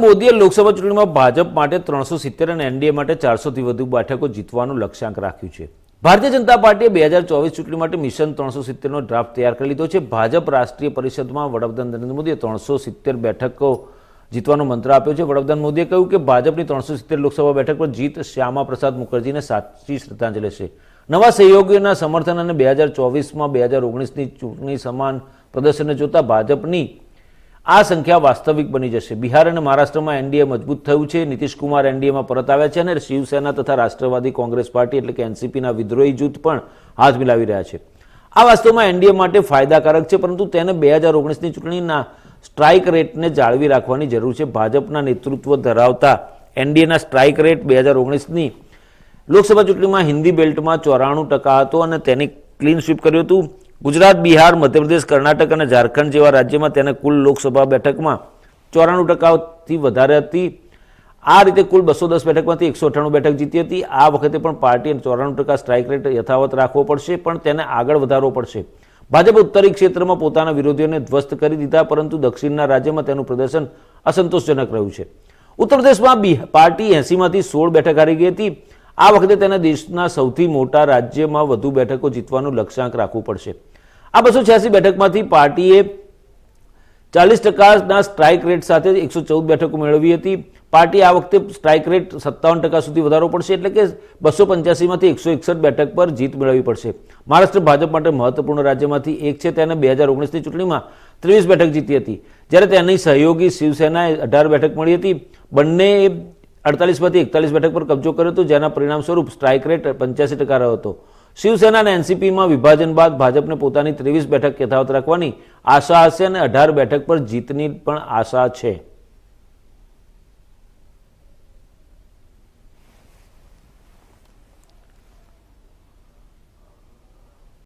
મોદીએ લોકસભા ચૂંટણીમાં ભાજપ માટે ત્રણસો સિત્તેર અને એનડીએ માટે ચારસોથી વધુ બેઠકો જીતવાનું લક્ષ્યાંક રાખ્યું છે. ભારતીય જનતા પાર્ટીએ બે હજાર ચોવીસ ચૂંટણી માટે મિશન ત્રણસો સિત્તેરનો ડ્રાફ્ટ તૈયાર કરી લીધો છે. ભાજપ રાષ્ટ્રીય પરિષદમાં વડાપ્રધાન નરેન્દ્ર મોદીએ ત્રણસો સિત્તેર બેઠકો જીતવાનો મંત્ર આપ્યો છે. વડાપ્રધાન મોદીએ કહ્યું કે ભાજપની ત્રણસો સિત્તેર લોકસભા બેઠક પર જીત શ્યામા પ્રસાદ મુખર્જીને સાચી શ્રદ્ધાંજલિ છે. નવા સહયોગીઓના સમર્થન અને બે હજાર ચોવીસમાં બે હજાર ઓગણીસની ચૂંટણી સમાન પ્રદર્શનને જોતા ભાજપની આ સંખ્યા વાસ્તવિક બની જશે. બિહાર અને મહારાષ્ટ્રમાં એનડીએ મજબૂત થયું છે. નીતિશકુમાર એનડીએમાં પરત આવ્યા છે અને શિવસેના તથા રાષ્ટ્રવાદી કોંગ્રેસ પાર્ટી એટલે કે એનસીપીના વિદ્રોહી જૂથ પણ હાથ મિલાવી રહ્યા છે. આ વાસ્તવમાં એનડીએ માટે ફાયદાકારક છે, પરંતુ તેને બે હજાર ઓગણીસની ચૂંટણીના સ્ટ્રાઇક રેટને જાળવી રાખવાની જરૂર છે. ભાજપના નેતૃત્વ ધરાવતા એનડીએના સ્ટ્રાઇક રેટ બે હજાર ઓગણીસની લોકસભા ચૂંટણીમાં હિન્દી બેલ્ટમાં ચોરાણું ટકા હતો અને તેની ક્લીન સ્વીપ કર્યું હતું. ગુજરાત, બિહાર, મધ્યપ્રદેશ, કર્ણાટક અને ઝારખંડ જેવા રાજ્યમાં તેને કુલ લોકસભા બેઠકમાં ચોરાણું ટકાથી વધારે હતી. આ રીતે કુલ બસો દસ બેઠકમાંથી એકસો અઠ્ઠાણું બેઠક જીતી હતી. આ વખતે પણ પાર્ટીએ ચોરાણું ટકા સ્ટ્રાઇક રેટ યથાવત રાખવો પડશે, પણ તેને આગળ વધારવો પડશે. ભાજપ ઉત્તરી ક્ષેત્રમાં પોતાના વિરોધીઓને ધ્વસ્ત કરી દીધા, પરંતુ દક્ષિણના રાજ્યમાં તેનું પ્રદર્શન અસંતોષજનક રહ્યું છે. ઉત્તર પ્રદેશમાં પાર્ટી એસીમાંથી સોળ બેઠક હારી ગઈ હતી. આ વખતે તેને દેશના સૌથી મોટા રાજ્યમાં વધુ બેઠકો જીતવાનું લક્ષ્યાંક રાખવું પડશે. આ બસો છ્યાસી બેઠકમાંથી પાર્ટીએ ચાલીસ ટકાના સ્ટ્રાઇક રેટ સાથે એકસો ચૌદ બેઠકો મેળવી હતી. પાર્ટી આ વખતે સ્ટ્રાઇક રેટ સત્તાવન ટકા સુધી વધારવો પડશે એટલે કે બસો પંચ્યાસીમાંથી એકસો એકસઠ બેઠક પર જીત મેળવવી પડશે. મહારાષ્ટ્ર ભાજપ માટે મહત્વપૂર્ણ રાજ્યમાંથી એક છે. તેને બે હજાર ઓગણીસની ચૂંટણીમાં ત્રેવીસ બેઠક જીતી હતી. જ્યારે તેની સહયોગી શિવસેનાએ અઢાર બેઠક મળી હતી. બંને અડતાલીસમાંથી એકતાલીસ બેઠક પર કબજો કર્યો હતો, જેના પરિણામ સ્વરૂપ સ્ટ્રાઇક રેટ પંચ્યાસી ટકા રહ્યો હતો. શિવસેના અને એનસીપીમાં વિભાજન બાદ ભાજપને પોતાની ત્રેવીસ બેઠક યથાવત રાખવાની આશા હશે અને અઢાર બેઠક પર જીતની પણ આશા છે.